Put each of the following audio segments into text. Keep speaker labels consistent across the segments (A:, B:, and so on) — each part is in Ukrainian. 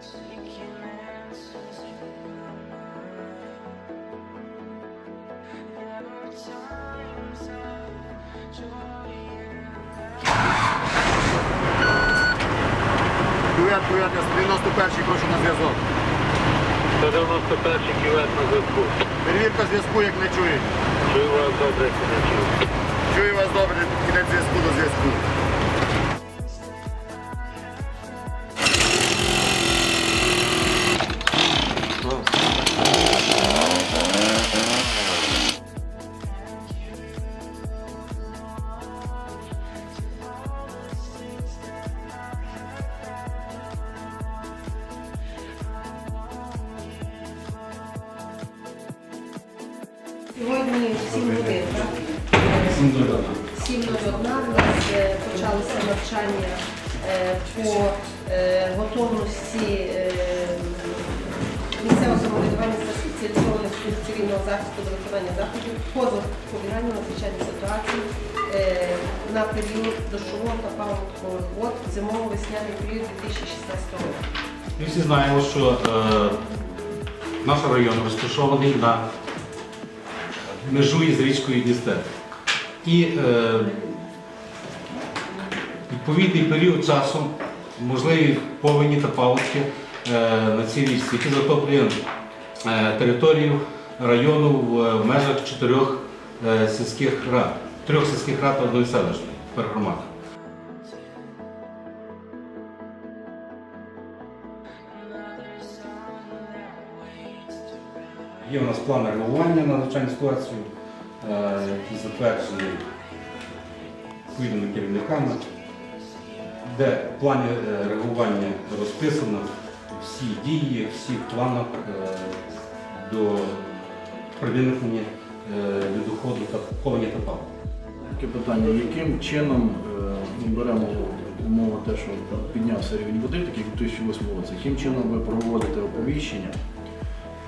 A: Кювет, кювет, я 91-й прошу на зв'язок.
B: 191-й кювет на зв'язку.
A: Перевірка зв'язку, як не чують.
B: Чую вас добре, як не чую.
A: Чую вас добре, кінець зв'язку до зв'язку.
C: Сьогодні 7 годин, так? 7.01 у нас е, почалося навчання е, по е, готовності місцевого самоврядування спеціалізованих служб цивільного захисту до виконання заходів по запобіганню надзвичайних ситуацій на період дощового та паводкових вод зимово-весняний період 2016 року.
D: Ми всі знаємо, що е, наш район розташований на межує з річкою Дністер. І е, відповідний період часу можливі повені та паводки е, на цій річці, які затоплює е, територію району в, в межах чотирьох е, сільських рад, трьох сільських рад одної селищної громади. Є у нас план реагування на надзвичайну ситуацію, е, які затверджені відповідними керівниками, де в плані е, реагування розписано всі дії, всі плани е, до приведення відходу та повені та палива.
E: Таке питання, яким чином ми беремо умову те, що піднявся рівень води, так як у 2008 році, яким чином ви проводите оповіщення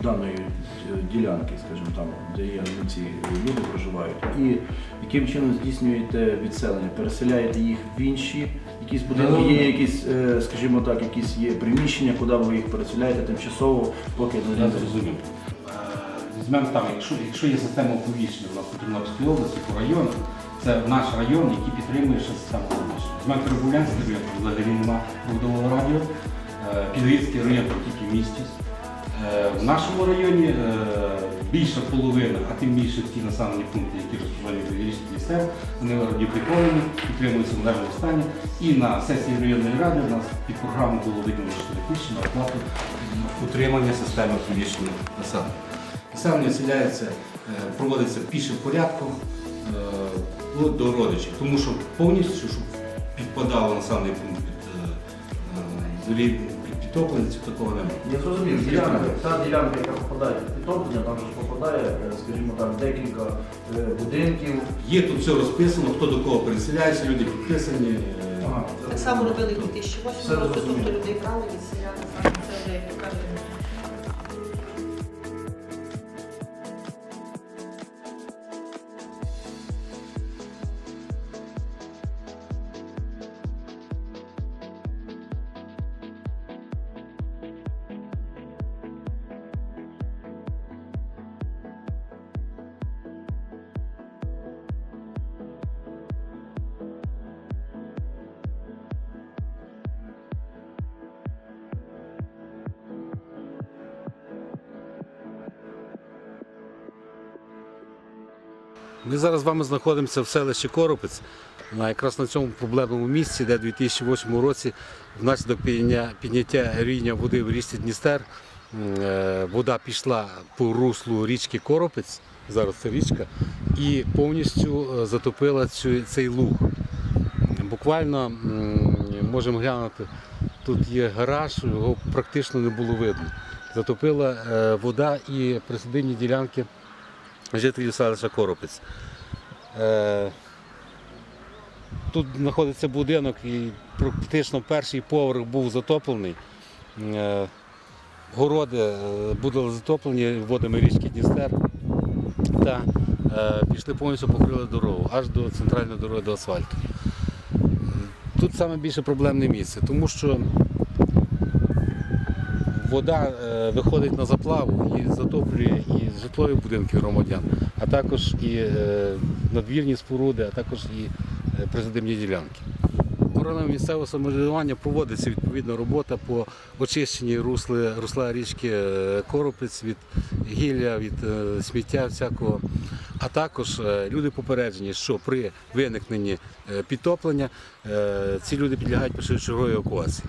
E: даної е, ділянки, скажімо там, де є ці люди проживають, і яким чином здійснюєте відселення, переселяєте їх в інші якісь будинки, є якісь, е, скажімо так, якісь є приміщення, куди ви їх переселяєте тимчасово, поки
D: Я
E: не
D: зрозумів. Е, Візьмемо там, якщо, якщо є система оповіщення в нас по Тернопільській області, по району, це наш район, який підтримує ще систему оповіщення. Візьмемо Трибулянський район, взагалі нема проводового радіо, Підвірський район тільки в місті. Е, В нашому районі е, більша половина, а тим більше ті населені пункти, які розповідають до річних місцев, вони радіоприковані, підтримуються в належному стані. І на сесії районної ради у нас під програму було виділено 4 тисячі на оплату утримання системи оповіщення населення. Населення оселяється, е, проводиться в е, ну, до родичів, тому що повністю, щоб підпадало населений пункт під підтоплення, цього такого немає.
E: Я зрозумів, ділянка, та ділянка, яка попадає під підтоплення, там же ж попадає, е, скажімо так, декілька е, будинків.
D: Є тут все розписано, хто до кого переселяється, люди підписані. е,
E: Ага,
C: Так само робили в 2008
E: Все
C: році,
E: зрозуміло.
C: тобто людей брали, відселяли, це вже, як то кажуть,
D: Ми зараз з вами знаходимося в селищі Коропець, якраз на цьому проблемному місці, де у 2008 році внаслідок підняття рівня води в річці Дністер е, вода пішла по руслу річки Коропець, зараз це річка, і повністю е, затопила цей луг. Буквально можемо глянути, тут є гараж, його практично не було видно. Затопила е, вода і присадибні ділянки жителів селища Коропець. Е, Тут знаходиться будинок і практично перший поверх був затоплений. Е, Городи е, були затоплені водами річки Дністер та пішли повністю покрили дорогу аж до центральної дороги до асфальту. Тут саме більше проблемне місце, тому що вода е, виходить на заплаву і затоплює і житлові будинки громадян, а також і е, надвірні споруди, а також і е, призадимні ділянки. органами місцевого самоврядування проводиться відповідна робота по очищенні русли, русла річки Коропець від гілля, від сміття всякого. А також люди попереджені, що при виникненні підтоплення ці люди підлягають першочерговій евакуації.